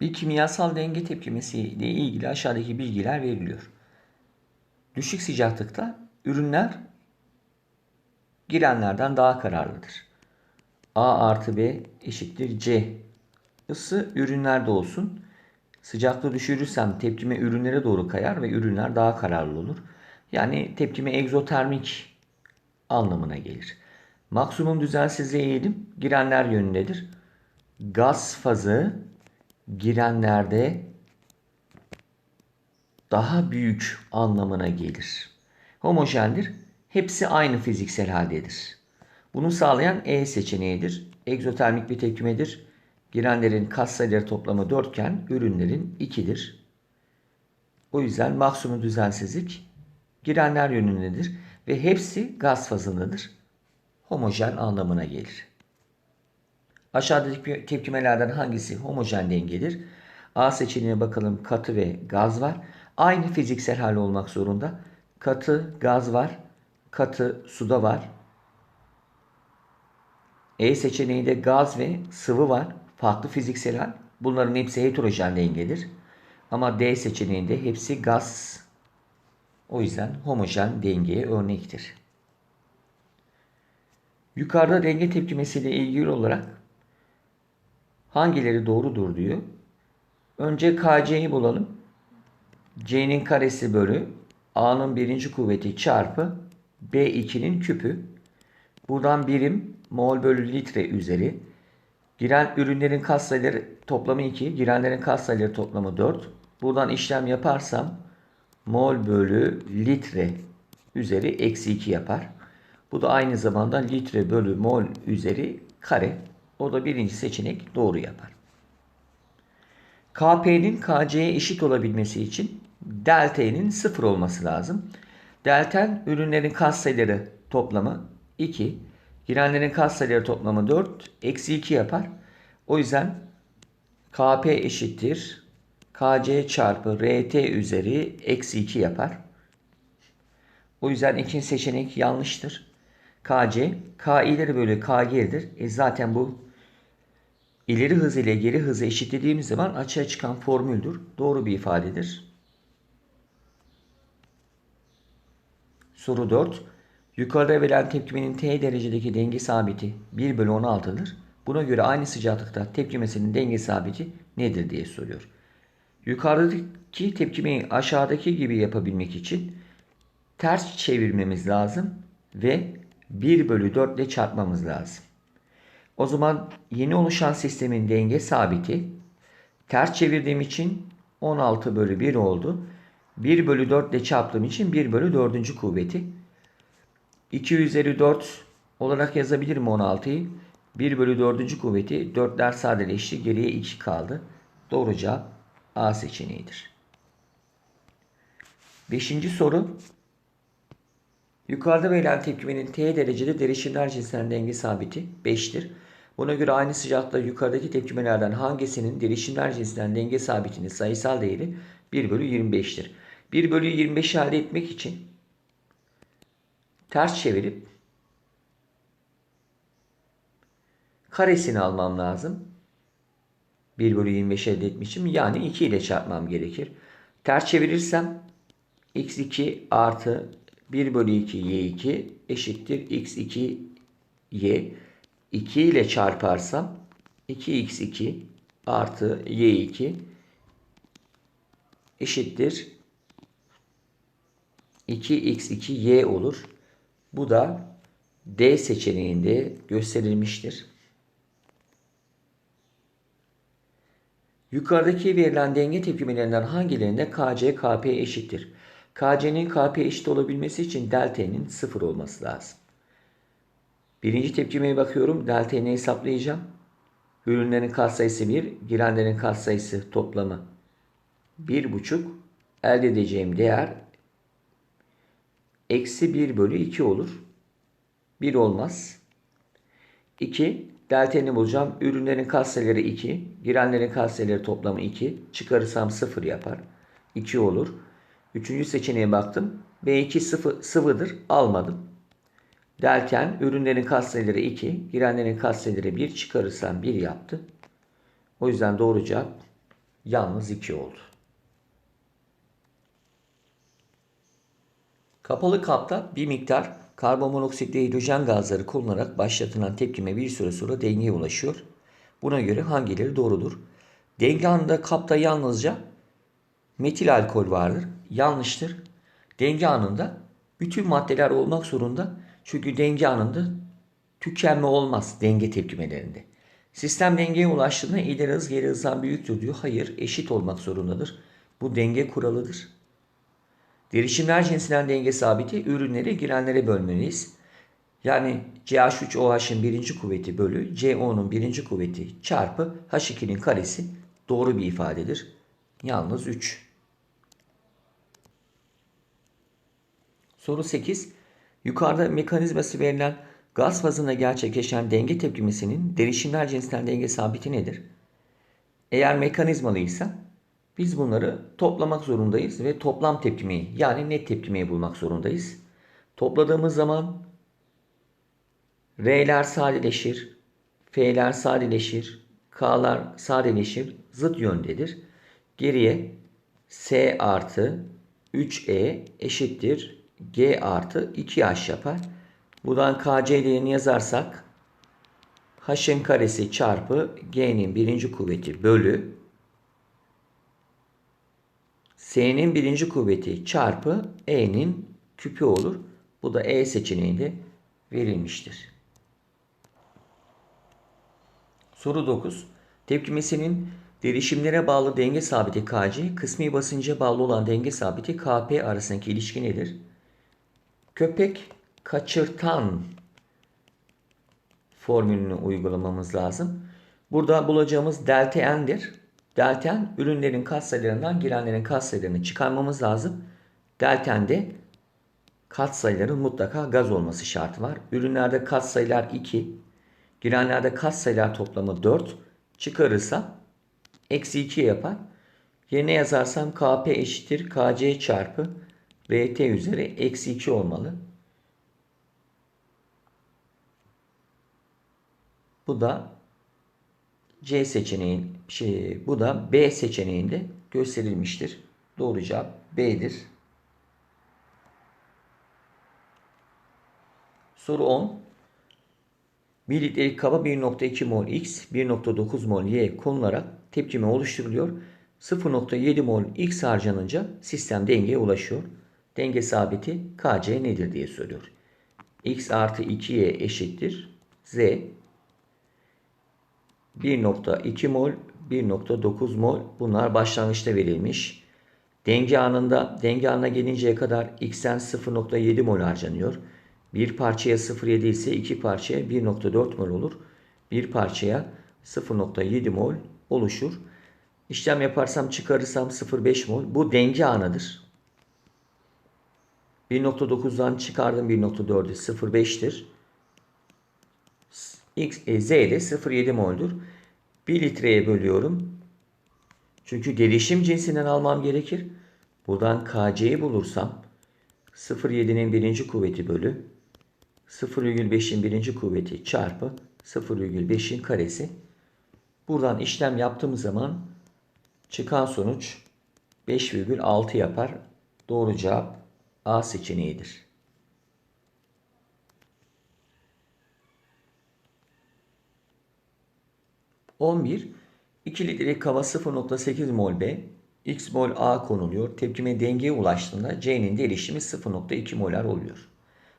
Bir kimyasal denge tepkimesi ile ilgili aşağıdaki bilgiler veriliyor. Düşük sıcaklıkta ürünler girenlerden daha kararlıdır. A artı B eşittir C. Isı ürünlerde olsun. Sıcaklığı düşürürsem tepkime ürünlere doğru kayar ve ürünler daha kararlı olur. Yani tepkime egzotermik anlamına gelir. Maksimum düzensizliğe eğilim girenler yönündedir. Gaz fazı girenlerde daha büyük anlamına gelir. Homojendir. Hepsi aynı fiziksel haldedir. Bunu sağlayan E seçeneğidir. Egzotermik bir tepkimedir. Girenlerin katsayıları toplamı 4 iken ürünlerin 2'dir. O yüzden maksimum düzensizlik girenler yönündedir ve hepsi gaz fazındadır. Homojen anlamına gelir. Aşağıdaki tepkimelerden hangisi homojen dengedir? A seçeneğine bakalım katı ve gaz var. Aynı fiziksel hal olmak zorunda. Katı gaz var. Katı suda var. E seçeneğinde gaz ve sıvı var. Farklı fiziksel hal. Bunların hepsi heterojen dengedir. Ama D seçeneğinde hepsi gaz. O yüzden homojen dengeye örnektir. Yukarıda denge tepkimesiyle ilgili olarak hangileri doğrudur diyor. Önce KC'yi bulalım. C'nin karesi bölü A'nın birinci kuvveti çarpı B2'nin küpü. Buradan birim mol bölü litre üzeri. Giren ürünlerin katsayıları toplamı 2. Girenlerin katsayıları toplamı 4. Buradan işlem yaparsam mol bölü litre üzeri eksi 2 yapar. Bu da aynı zamanda litre bölü mol üzeri kare. O da birinci seçenek doğru yapar. KP'nin KC'ye eşit olabilmesi için delta'nın 0 olması lazım. Delten ürünlerin katsayıları toplamı 2. Girenlerin katsayıları toplamı 4. Eksi 2 yapar. O yüzden KP eşittir. KC çarpı RT üzeri eksi 2 yapar. O yüzden ikinci seçenek yanlıştır. KC, K ileri bölü K geridir. E zaten bu ileri hız ile geri hızı eşitlediğimiz zaman açığa çıkan formüldür. Doğru bir ifadedir. Soru 4. Yukarıda verilen tepkimenin T derecedeki denge sabiti 1 bölü 16'dır. Buna göre aynı sıcaklıkta tepkimesinin denge sabiti nedir diye soruyor. Yukarıdaki tepkimeyi aşağıdaki gibi yapabilmek için ters çevirmemiz lazım ve 1 bölü 4 ile çarpmamız lazım. O zaman yeni oluşan sistemin denge sabiti ters çevirdiğim için 16 bölü 1 oldu. 1 bölü 4 ile çarptığım için 1 bölü 4. kuvveti. 2 üzeri 4 olarak yazabilirim 16'yı. 1 bölü 4. kuvveti 4'ler sadeleşti. Geriye 2 kaldı. Doğru cevap A seçeneğidir. Beşinci soru. Yukarıda verilen tepkimenin T derecede derişimler cinsinden denge sabiti 5'tir. Buna göre aynı sıcaklıkta yukarıdaki tepkimelerden hangisinin derişimler cinsinden denge sabitinin sayısal değeri 1 bölü 25'tir. 1 bölü 25 elde etmek için ters çevirip karesini almam lazım. 1 bölü 25 elde etmişim. Yani 2 ile çarpmam gerekir. Ters çevirirsem x2 artı 1 bölü 2 y2 eşittir x2 y. 2 ile çarparsam 2x2 artı y2 eşittir 2x2y olur. Bu da D seçeneğinde gösterilmiştir. Yukarıdaki verilen denge tepkimelerinden hangilerinde KC KP eşittir? KC'nin KP eşit olabilmesi için delta'nın 0 olması lazım. Birinci tepkimeye bakıyorum. Delta'yı hesaplayacağım. Ürünlerin katsayısı 1, girenlerin katsayısı toplamı 1,5. Elde edeceğim değer eksi 1 bölü 2 olur. 1 olmaz. 2. Delta'nı bulacağım. Ürünlerin katsayıları 2. Girenlerin katsayıları toplamı 2. Çıkarırsam 0 yapar. 2 olur. Üçüncü seçeneğe baktım. B2 sıvı, sıvıdır. Almadım. Derken ürünlerin katsayıları 2. Girenlerin katsayıları 1. Çıkarırsam 1 yaptı. O yüzden doğru cevap Yalnız 2 oldu. Kapalı kapta bir miktar karbonmonoksit ve hidrojen gazları kullanarak başlatılan tepkime bir süre sonra dengeye ulaşıyor. Buna göre hangileri doğrudur? Denge anında kapta yalnızca metil alkol vardır. Yanlıştır. Denge anında bütün maddeler olmak zorunda. Çünkü denge anında tükenme olmaz denge tepkimelerinde. Sistem dengeye ulaştığında ileri hız geri hızdan büyüktür diyor. Hayır eşit olmak zorundadır. Bu denge kuralıdır. Derişimler cinsinden denge sabiti ürünleri girenlere bölmeliyiz. Yani CH3OH'ın birinci kuvveti bölü CO'nun birinci kuvveti çarpı H2'nin karesi doğru bir ifadedir. Yalnız 3. Soru 8. Yukarıda mekanizması verilen gaz fazında gerçekleşen denge tepkimesinin derişimler cinsinden denge sabiti nedir? Eğer mekanizmalıysa biz bunları toplamak zorundayız ve toplam tepkimeyi yani net tepkimeyi bulmak zorundayız. Topladığımız zaman R'ler sadeleşir, F'ler sadeleşir, K'lar sadeleşir, zıt yöndedir. Geriye S artı 3E eşittir G artı 2H yapar. Buradan KC yazarsak H'ın karesi çarpı G'nin birinci kuvveti bölü S'nin birinci kuvveti çarpı E'nin küpü olur. Bu da E seçeneğinde verilmiştir. Soru 9. Tepkimesinin derişimlere bağlı denge sabiti Kc, kısmi basınca bağlı olan denge sabiti Kp arasındaki ilişki nedir? Köpek kaçırtan formülünü uygulamamız lazım. Burada bulacağımız delta n'dir. Delta n ürünlerin katsayılarından girenlerin katsayılarını çıkarmamız lazım. Delta n'de katsayıların mutlaka gaz olması şartı var. Ürünlerde katsayılar 2, girenlerde katsayılar toplamı 4 çıkarırsam eksi 2 yapar. Yerine yazarsam Kp eşittir Kc çarpı Rt üzeri eksi 2 olmalı. Bu da C seçeneğin şey, bu da B seçeneğinde gösterilmiştir. Doğru cevap B'dir. Soru 10. 1 litrelik kaba 1.2 mol X, 1.9 mol Y konularak tepkime oluşturuluyor. 0.7 mol X harcanınca sistem dengeye ulaşıyor. Denge sabiti Kc nedir diye soruyor. X artı 2Y eşittir. Z 1.2 mol, 1.9 mol bunlar başlangıçta verilmiş. Denge anında, denge anına gelinceye kadar x'ten 0.7 mol harcanıyor. Bir parçaya 0.7 ise iki parçaya 1.4 mol olur. Bir parçaya 0.7 mol oluşur. İşlem yaparsam çıkarırsam 0.5 mol. Bu denge anıdır. 1.9'dan çıkardım 1.4'ü 0.5'tir. X, e, Z de 0.7 mol'dur. 1 litreye bölüyorum. Çünkü derişim cinsinden almam gerekir. Buradan KC'yi bulursam 0.7'nin birinci kuvveti bölü 0,5'in birinci kuvveti çarpı 0,5'in karesi. Buradan işlem yaptığımız zaman çıkan sonuç 5,6 yapar. Doğru cevap A seçeneğidir. 11. 2 litrelik kaba 0.8 mol B, X mol A konuluyor. Tepkime dengeye ulaştığında C'nin derişimi 0.2 molar oluyor.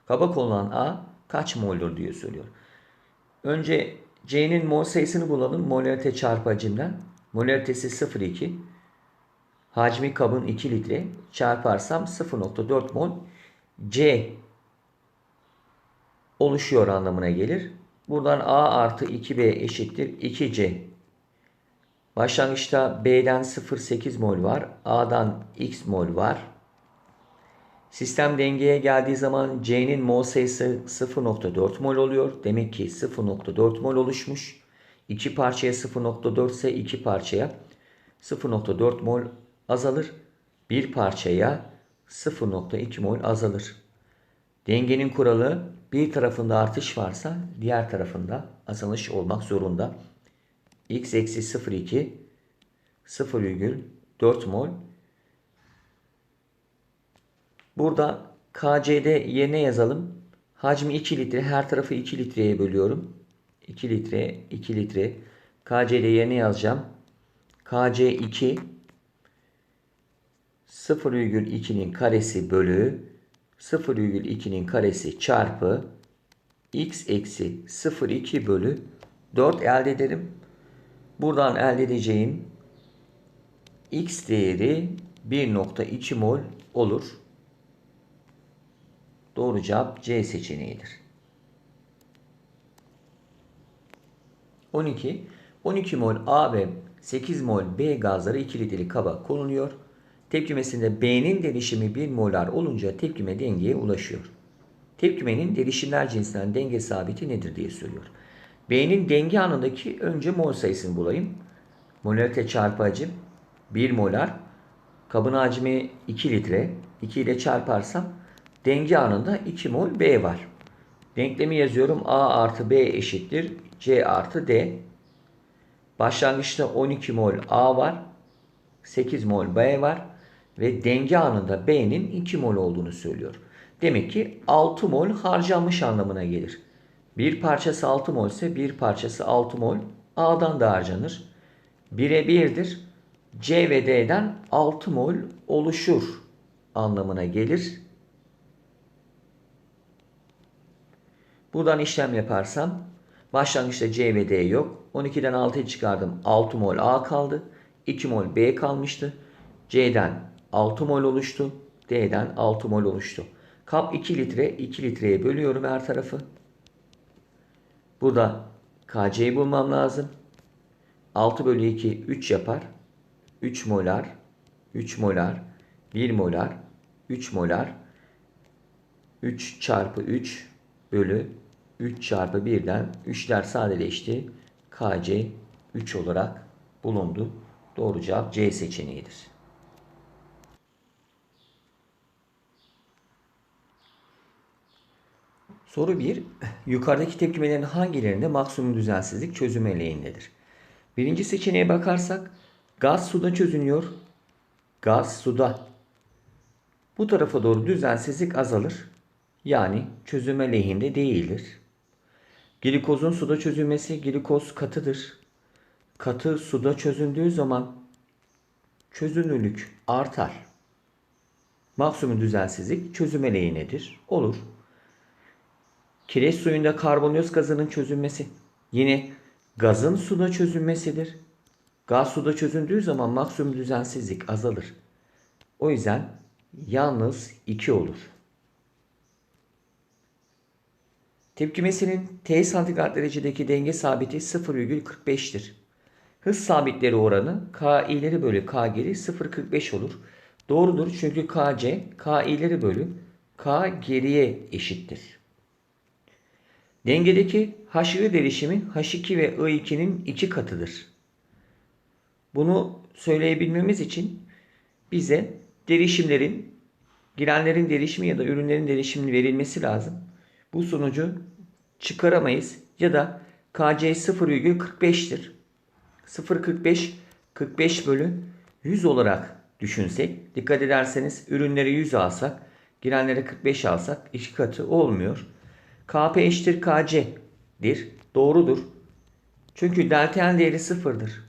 Kaba konulan A kaç moldur diye söylüyor. Önce C'nin mol sayısını bulalım. Molarite çarpı hacimden. Molaritesi 0.2. Hacmi kabın 2 litre. Çarparsam 0.4 mol C oluşuyor anlamına gelir. Buradan A artı 2B eşittir 2C. Başlangıçta B'den 0,8 mol var. A'dan X mol var. Sistem dengeye geldiği zaman C'nin mol sayısı 0.4 mol oluyor. Demek ki 0.4 mol oluşmuş. İki parçaya 0.4 ise iki parçaya 0.4 mol azalır. Bir parçaya 0.2 mol azalır. Dengenin kuralı bir tarafında artış varsa diğer tarafında azalış olmak zorunda. x eksi 0,2 0,4 mol. Burada KC'de yerine yazalım. Hacmi 2 litre. Her tarafı 2 litreye bölüyorum. 2 litre, 2 litre. KC'de yerine yazacağım. KC 2 0,2'nin karesi bölü 0,2'nin karesi çarpı x eksi 0,2 bölü 4 elde ederim. Buradan elde edeceğim x değeri 1.2 mol olur. Doğru cevap C seçeneğidir. 12. 12 mol A ve 8 mol B gazları 2 litrelik kaba konuluyor. Tepkimesinde B'nin derişimi 1 molar olunca tepkime dengeye ulaşıyor. Tepkimenin derişimler cinsinden denge sabiti nedir diye soruyor. B'nin denge anındaki önce mol sayısını bulayım. Molarite çarpı hacim 1 molar. Kabın hacmi 2 litre. 2 ile çarparsam denge anında 2 mol B var. Denklemi yazıyorum. A artı B eşittir. C artı D. Başlangıçta 12 mol A var. 8 mol B var. Ve denge anında B'nin 2 mol olduğunu söylüyor. Demek ki 6 mol harcanmış anlamına gelir. Bir parçası 6 mol ise bir parçası 6 mol A'dan da harcanır. 1'e 1'dir. C ve D'den 6 mol oluşur anlamına gelir. Buradan işlem yaparsam başlangıçta C ve D yok. 12'den 6'yı çıkardım. 6 mol A kaldı. 2 mol B kalmıştı. C'den 6 mol oluştu. D'den 6 mol oluştu. Kap 2 litre. 2 litreye bölüyorum her tarafı. Burada KC'yi bulmam lazım. 6 bölü 2 3 yapar. 3 molar. 3 molar. 1 molar. 3 molar. 3 çarpı 3 bölü 3 çarpı 1'den 3'ler sadeleşti. KC 3 olarak bulundu. Doğru cevap C seçeneğidir. Soru 1. Yukarıdaki tepkimelerin hangilerinde maksimum düzensizlik çözüm eleğindedir? Birinci seçeneğe bakarsak gaz suda çözünüyor. Gaz suda. Bu tarafa doğru düzensizlik azalır. Yani çözüme lehinde değildir. Glikozun suda çözülmesi glikoz katıdır. Katı suda çözündüğü zaman çözünürlük artar. Maksimum düzensizlik çözüme lehinedir. Olur. Kireç suyunda karbondioksit gazının çözülmesi yine gazın suda çözülmesidir. Gaz suda çözündüğü zaman maksimum düzensizlik azalır. O yüzden yalnız 2 olur. Tepkimesinin T santigrat derecedeki denge sabiti 0,45'tir. Hız sabitleri oranı K ileri bölü K geri 0,45 olur. Doğrudur çünkü KC K ileri bölü K geriye eşittir. Dengedeki H derişimi H2 ve I2'nin iki katıdır. Bunu söyleyebilmemiz için bize derişimlerin, girenlerin derişimi ya da ürünlerin derişiminin verilmesi lazım. Bu sonucu çıkaramayız ya da KC 0,45'tir. 0,45 45 bölü 100 olarak düşünsek dikkat ederseniz ürünleri 100 alsak girenleri 45 alsak iki katı olmuyor. KP eşittir KC'dir. Doğrudur. Çünkü delta N değeri sıfırdır.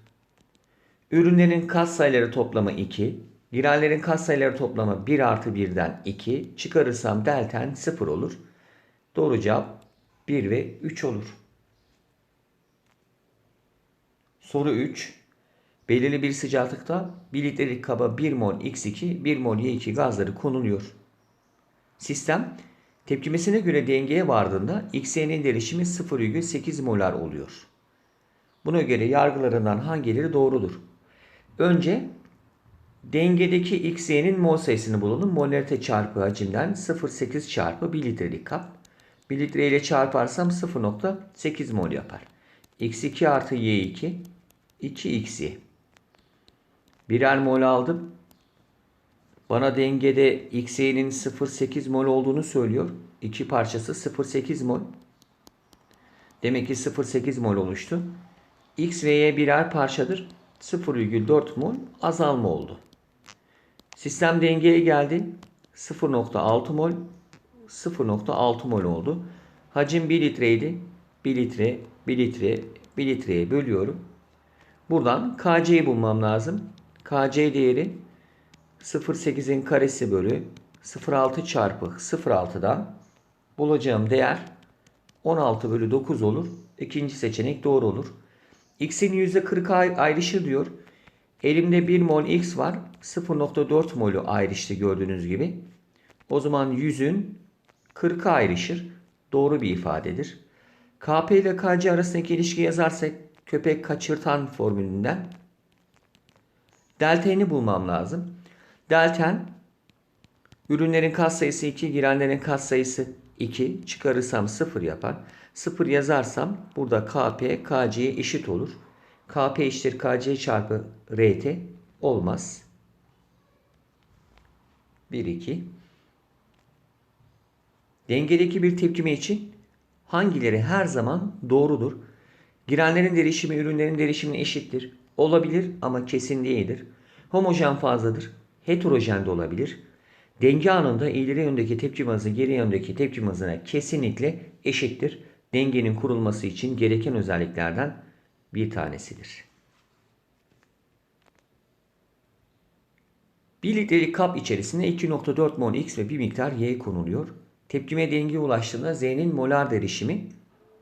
Ürünlerin kat sayıları toplamı 2. Girenlerin kat sayıları toplamı 1 artı 1'den 2. Çıkarırsam delta N 0 olur. Doğru cevap 1 ve 3 olur. Soru 3. Belirli bir sıcaklıkta 1 litrelik kaba 1 mol X2, 1 mol Y2 gazları konuluyor. Sistem tepkimesine göre dengeye vardığında X'nin derişimi 0,8 molar oluyor. Buna göre yargılarından hangileri doğrudur? Önce dengedeki X'nin mol sayısını bulalım. Molarite çarpı hacimden 0,8 çarpı 1 litrelik kap. 1 litre ile çarparsam 0.8 mol yapar. X2 artı Y2 2X'i. Birer mol aldım. Bana dengede XY'nin 0.8 mol olduğunu söylüyor. İki parçası 0.8 mol. Demek ki 0.8 mol oluştu. X ve Y birer parçadır. 0,4 mol azalma oldu. Sistem dengeye geldi. 0.6 mol 0.6 mol oldu. Hacim 1 litreydi. 1 litre, 1 litre, 1 litreye bölüyorum. Buradan KC'yi bulmam lazım. KC değeri 0.8'in karesi bölü 0.6 çarpı 0.6'dan bulacağım değer 16 bölü 9 olur. İkinci seçenek doğru olur. X'in %40 ay- ayrışı diyor. Elimde 1 mol X var. 0.4 molü ayrıştı gördüğünüz gibi. O zaman 100'ün 40'a ayrışır. Doğru bir ifadedir. KP ile KC arasındaki ilişki yazarsak köpek kaçırtan formülünden delta'nı bulmam lazım. Delten ürünlerin katsayısı 2, girenlerin katsayısı 2 çıkarırsam 0 yapar. 0 yazarsam burada KP KC'ye eşit olur. KP eşittir KC çarpı RT olmaz. 1 2 Dengedeki bir tepkime için hangileri her zaman doğrudur? Girenlerin derişimi ürünlerin derişimine eşittir. Olabilir ama kesin değildir. Homojen fazladır. Heterojen de olabilir. Denge anında ileri yöndeki tepkime hızı geri yöndeki tepkime hızına kesinlikle eşittir. Dengenin kurulması için gereken özelliklerden bir tanesidir. 1 litrelik kap içerisinde 2.4 mol X ve bir miktar Y konuluyor. Tepkime denge ulaştığında Z'nin molar derişimi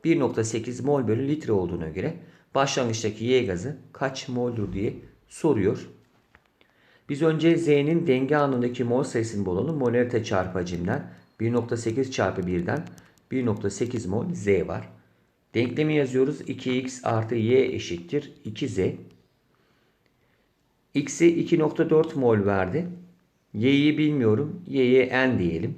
1.8 mol bölü litre olduğuna göre başlangıçtaki Y gazı kaç moldur diye soruyor. Biz önce Z'nin denge anındaki mol sayısını bulalım. Molarite çarpı hacimden 1.8 çarpı 1'den 1.8 mol Z var. Denklemi yazıyoruz. 2x artı y eşittir 2z. X'i 2.4 mol verdi. Y'yi bilmiyorum. Y'ye n diyelim.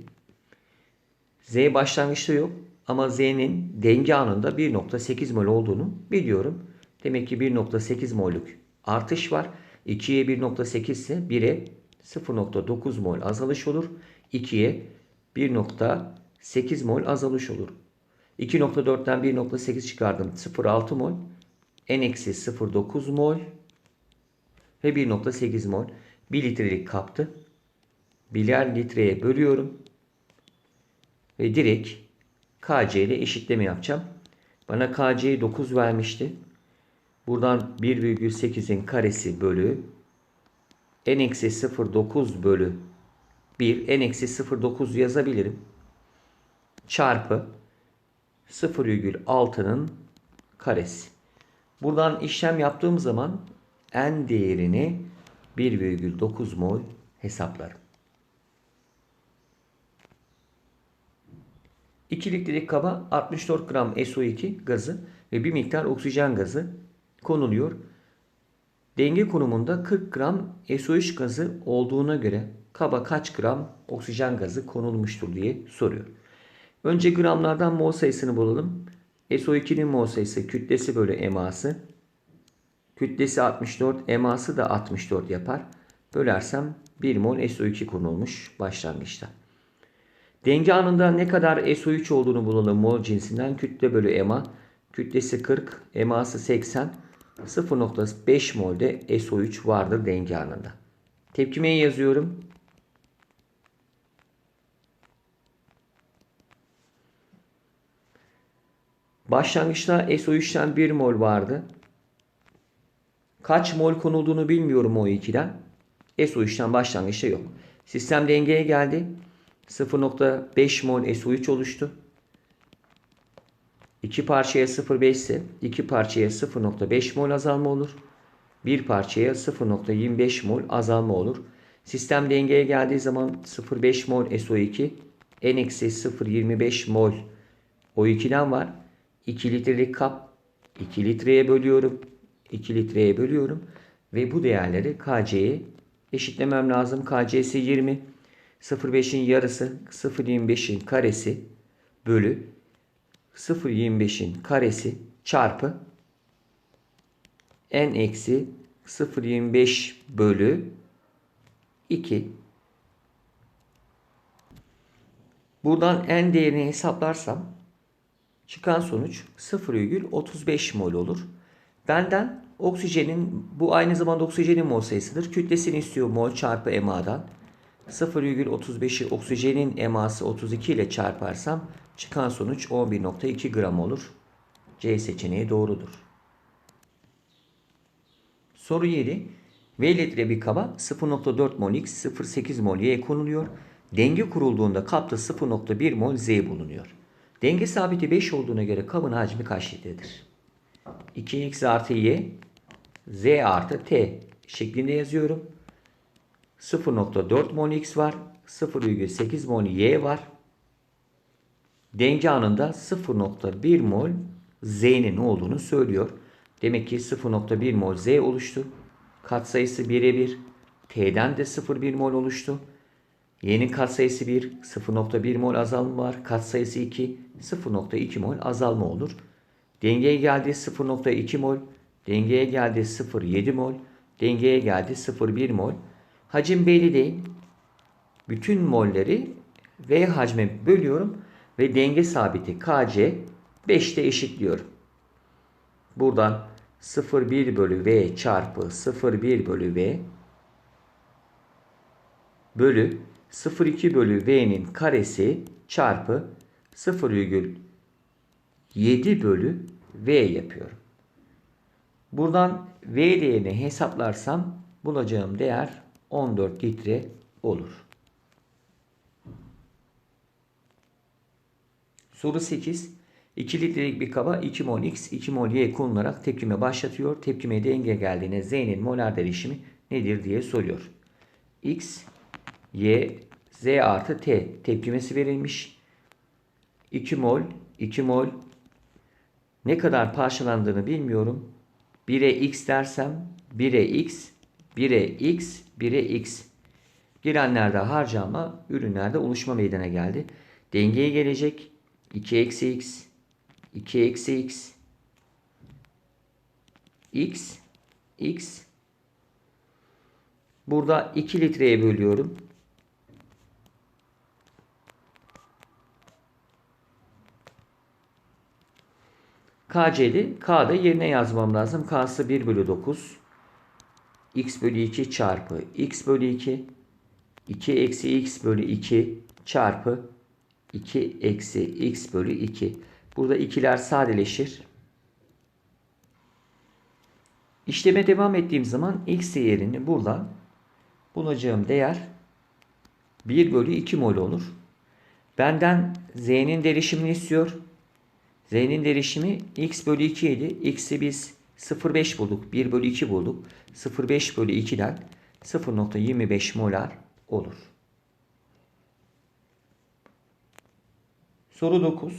Z başlangıçta yok. Ama Z'nin denge anında 1.8 mol olduğunu biliyorum. Demek ki 1.8 mollük artış var. 2'ye 1.8 ise 1'e 0.9 mol azalış olur. 2'ye 1.8 mol azalış olur. 2.4'ten 1.8 çıkardım. 0.6 mol. N-0.9 mol. Ve 1.8 mol. 1 litrelik kaptı. Birer litreye bölüyorum. Ve direkt KC ile eşitleme yapacağım. Bana KC'yi 9 vermişti. Buradan 1,8'in karesi bölü n-0,9 bölü 1 n-0,9 yazabilirim. Çarpı 0,6'nın karesi. Buradan işlem yaptığım zaman n değerini 1,9 mol hesaplarım. 2 litrelik kaba 64 gram SO2 gazı ve bir miktar oksijen gazı konuluyor. Denge konumunda 40 gram SO3 gazı olduğuna göre kaba kaç gram oksijen gazı konulmuştur diye soruyor. Önce gramlardan mol sayısını bulalım. SO2'nin mol sayısı kütlesi bölü eması. Kütlesi 64, eması da 64 yapar. Bölersem 1 mol SO2 konulmuş başlangıçta. Denge anında ne kadar SO3 olduğunu bulalım mol cinsinden. Kütle bölü ema. Kütlesi 40, eması 80. 0.5 molde SO3 vardır denge anında. Tepkimeyi yazıyorum. Başlangıçta SO3'ten 1 mol vardı. Kaç mol konulduğunu bilmiyorum o 2'den. SO3'ten başlangıçta yok. Sistem dengeye geldi. 0.5 mol SO3 oluştu. 2 parçaya 0.5 ise 2 parçaya 0.5 mol azalma olur. 1 parçaya 0.25 mol azalma olur. Sistem dengeye geldiği zaman 0.5 mol SO2 N-0.25 mol O2'den var. 2 litrelik kap 2 litreye bölüyorum. 2 litreye bölüyorum. Ve bu değerleri KC'ye eşitlemem lazım. KC'si 20. 0.5'in yarısı 0.25'in karesi bölü 0.25'in karesi çarpı n eksi 0.25 bölü 2 Buradan n değerini hesaplarsam çıkan sonuç 0,35 mol olur. Benden Oksijenin bu aynı zamanda oksijenin mol sayısıdır. Kütlesini istiyor mol çarpı MA'dan. 0,35'i oksijenin eması 32 ile çarparsam çıkan sonuç 11.2 gram olur. C seçeneği doğrudur. Soru 7. V litre bir kaba 0.4 mol X 0.8 mol Y konuluyor. Denge kurulduğunda kapta 0.1 mol Z bulunuyor. Denge sabiti 5 olduğuna göre kabın hacmi kaç litredir? 2x artı y z artı t şeklinde yazıyorum. 0.4 mol x var. 0,8 mol y var. Denge anında 0.1 mol z'nin olduğunu söylüyor. Demek ki 0.1 mol z oluştu. Katsayısı 1'e 1. T'den de 0,1 mol oluştu. Y'nin katsayısı 1, 0.1 mol azalma var. Katsayısı 2, 0.2 mol azalma olur. Dengeye geldi 0.2 mol. Dengeye geldi 0.7 mol. Dengeye geldi 0.1 mol. Hacim belli değil. Bütün molleri V hacme bölüyorum ve denge sabiti Kc 5'te eşitliyorum. Buradan 0,1 bölü V çarpı 0,1 bölü V bölü 0,2 bölü V'nin karesi çarpı 0,7 bölü V yapıyorum. Buradan V değerini hesaplarsam bulacağım değer 14 litre olur. Soru 8. 2 litrelik bir kaba 2 mol X, 2 mol Y konularak tepkime başlatıyor. Tepkime denge geldiğinde Z'nin molar derişimi nedir diye soruyor. X, Y, Z artı T tepkimesi verilmiş. 2 mol, 2 mol ne kadar parçalandığını bilmiyorum. 1'e X dersem 1'e X, 1'e X, 1'e X. Girenlerde harcama, ürünlerde oluşma meydana geldi. Dengeye gelecek. 2 eksi X, 2 eksi X, X, X. Burada 2 litreye bölüyorum. KC'li. K'da yerine yazmam lazım. K'sı 1 bölü 9. X bölü 2 çarpı X bölü 2. 2 eksi X bölü 2 çarpı 2 eksi X bölü 2. Burada ikiler sadeleşir. İşleme devam ettiğim zaman X değerini burada bulacağım değer 1 bölü 2 mol olur. Benden Z'nin derişimini istiyor. Z'nin derişimi x bölü 2 idi. X'i biz 0,5 bulduk. 1 bölü 2 bulduk. 0,5 bölü 2'den 0,25 molar olur. Soru 9.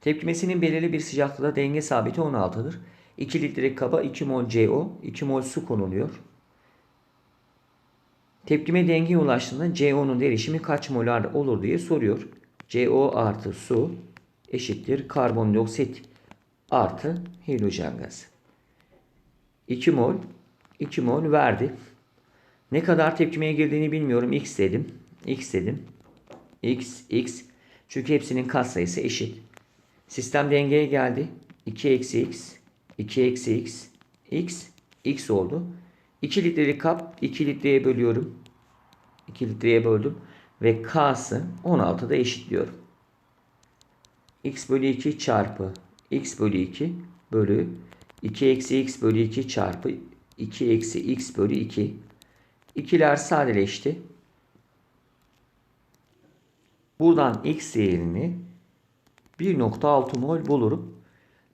Tepkimesinin belirli bir sıcaklıkta denge sabiti 16'dır. 2 litrelik kaba 2 mol CO, 2 mol su konuluyor. Tepkime dengeye ulaştığında CO'nun derişimi kaç molar olur diye soruyor. CO artı su eşittir karbondioksit artı hidrojen gazı. 2 mol 2 mol verdi. Ne kadar tepkimeye girdiğini bilmiyorum. X dedim. X dedim. X, X. Çünkü hepsinin katsayısı eşit. Sistem dengeye geldi. 2 eksi X, 2 eksi X, X, X oldu. 2 litrelik kap 2 litreye bölüyorum. 2 litreye böldüm. Ve K'sı 16'da eşitliyorum x bölü 2 çarpı x bölü 2 bölü 2 eksi x bölü 2 çarpı 2 eksi x bölü 2. İkiler sadeleşti. Buradan x değerini 1.6 mol bulurum.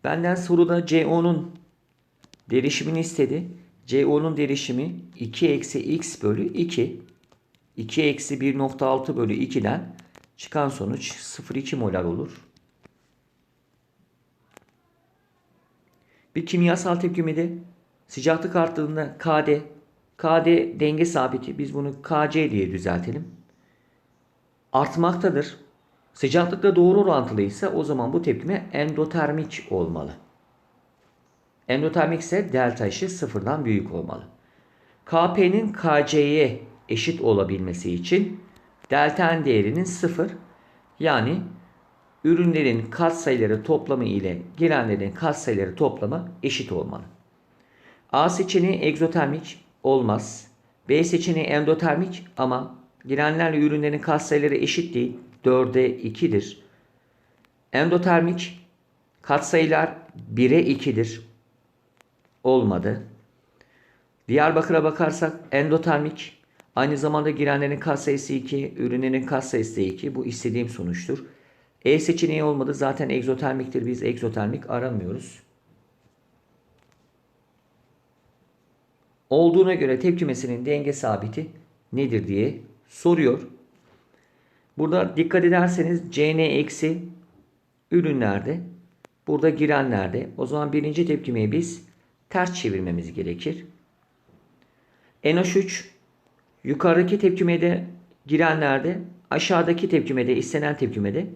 Benden soruda CO'nun derişimini istedi. CO'nun derişimi 2 eksi x bölü 2. 2 eksi 1.6 bölü 2'den çıkan sonuç 0,2 molar olur. Bir kimyasal tepkimede sıcaklık arttığında KD, KD denge sabiti biz bunu KC diye düzeltelim. Artmaktadır. Sıcaklıkla doğru orantılıysa o zaman bu tepkime endotermik olmalı. Endotermik ise delta eşit sıfırdan büyük olmalı. Kp'nin Kc'ye eşit olabilmesi için delta n değerinin sıfır yani ürünlerin katsayıları toplamı ile girenlerin katsayıları toplamı eşit olmalı. A seçeneği egzotermik olmaz. B seçeneği endotermik ama girenlerle ürünlerin katsayıları eşit değil. 4'e 2'dir. Endotermik katsayılar 1'e 2'dir. Olmadı. Diyarbakır'a bakarsak endotermik aynı zamanda girenlerin katsayısı 2, ürünlerin katsayısı da 2. Bu istediğim sonuçtur. E seçeneği olmadı. Zaten egzotermiktir. Biz egzotermik aramıyoruz. Olduğuna göre tepkimesinin denge sabiti nedir diye soruyor. Burada dikkat ederseniz CN eksi ürünlerde burada girenlerde o zaman birinci tepkimeyi biz ters çevirmemiz gerekir. NH3 yukarıdaki tepkimede girenlerde aşağıdaki tepkimede istenen tepkimede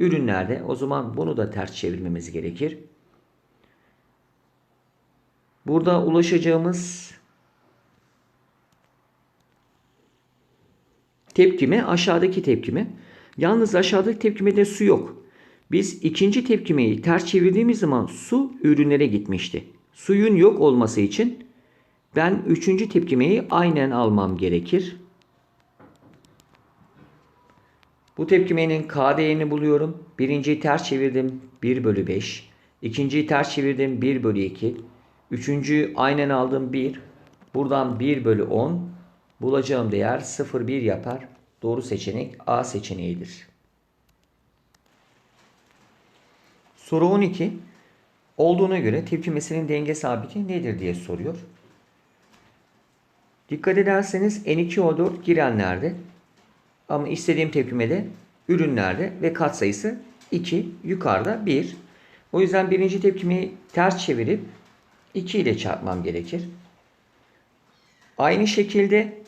ürünlerde o zaman bunu da ters çevirmemiz gerekir. Burada ulaşacağımız tepkime aşağıdaki tepkime. Yalnız aşağıdaki tepkimede su yok. Biz ikinci tepkimeyi ters çevirdiğimiz zaman su ürünlere gitmişti. Suyun yok olması için ben üçüncü tepkimeyi aynen almam gerekir. Bu tepkimenin K değerini buluyorum. Birinciyi ters çevirdim 1 bölü 5. İkinciyi ters çevirdim 1 bölü 2. Üçüncüyü aynen aldım 1. Buradan 1 bölü 10. Bulacağım değer 0,1 yapar. Doğru seçenek A seçeneğidir. Soru 12. Olduğuna göre tepkimesinin denge sabiti nedir diye soruyor. Dikkat ederseniz N2O4 girenlerde ama istediğim tepkimede ürünlerde ve katsayısı 2 yukarıda 1. O yüzden birinci tepkimeyi ters çevirip 2 ile çarpmam gerekir. Aynı şekilde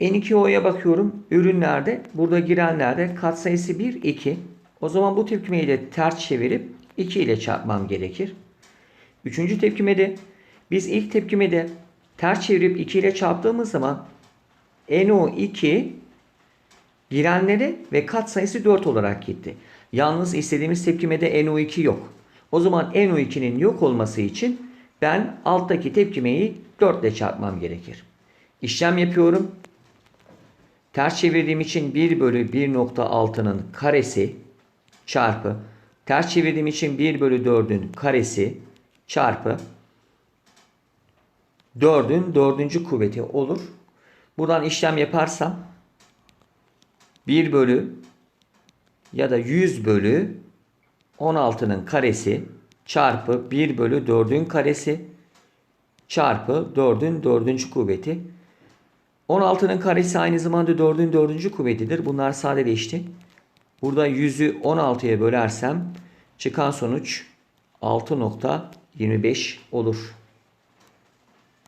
N2O'ya bakıyorum. Ürünlerde, burada girenlerde katsayısı 1, 2. O zaman bu tepkimeyi de ters çevirip 2 ile çarpmam gerekir. Üçüncü tepkimede biz ilk tepkimede ters çevirip 2 ile çarptığımız zaman NO2 girenleri ve katsayısı 4 olarak gitti. Yalnız istediğimiz tepkimede NO2 yok. O zaman NO2'nin yok olması için ben alttaki tepkimeyi 4 ile çarpmam gerekir. İşlem yapıyorum. Ters çevirdiğim için 1 bölü 1.6'nın karesi çarpı ters çevirdiğim için 1 bölü 4'ün karesi çarpı 4'ün 4. kuvveti olur. Buradan işlem yaparsam 1 bölü ya da 100 bölü 16'nın karesi çarpı 1 bölü 4'ün karesi çarpı 4'ün 4. kuvveti. 16'nın karesi aynı zamanda 4'ün 4. kuvvetidir. Bunlar sadeleşti. Burada 100'ü 16'ya bölersem çıkan sonuç 6.25 olur.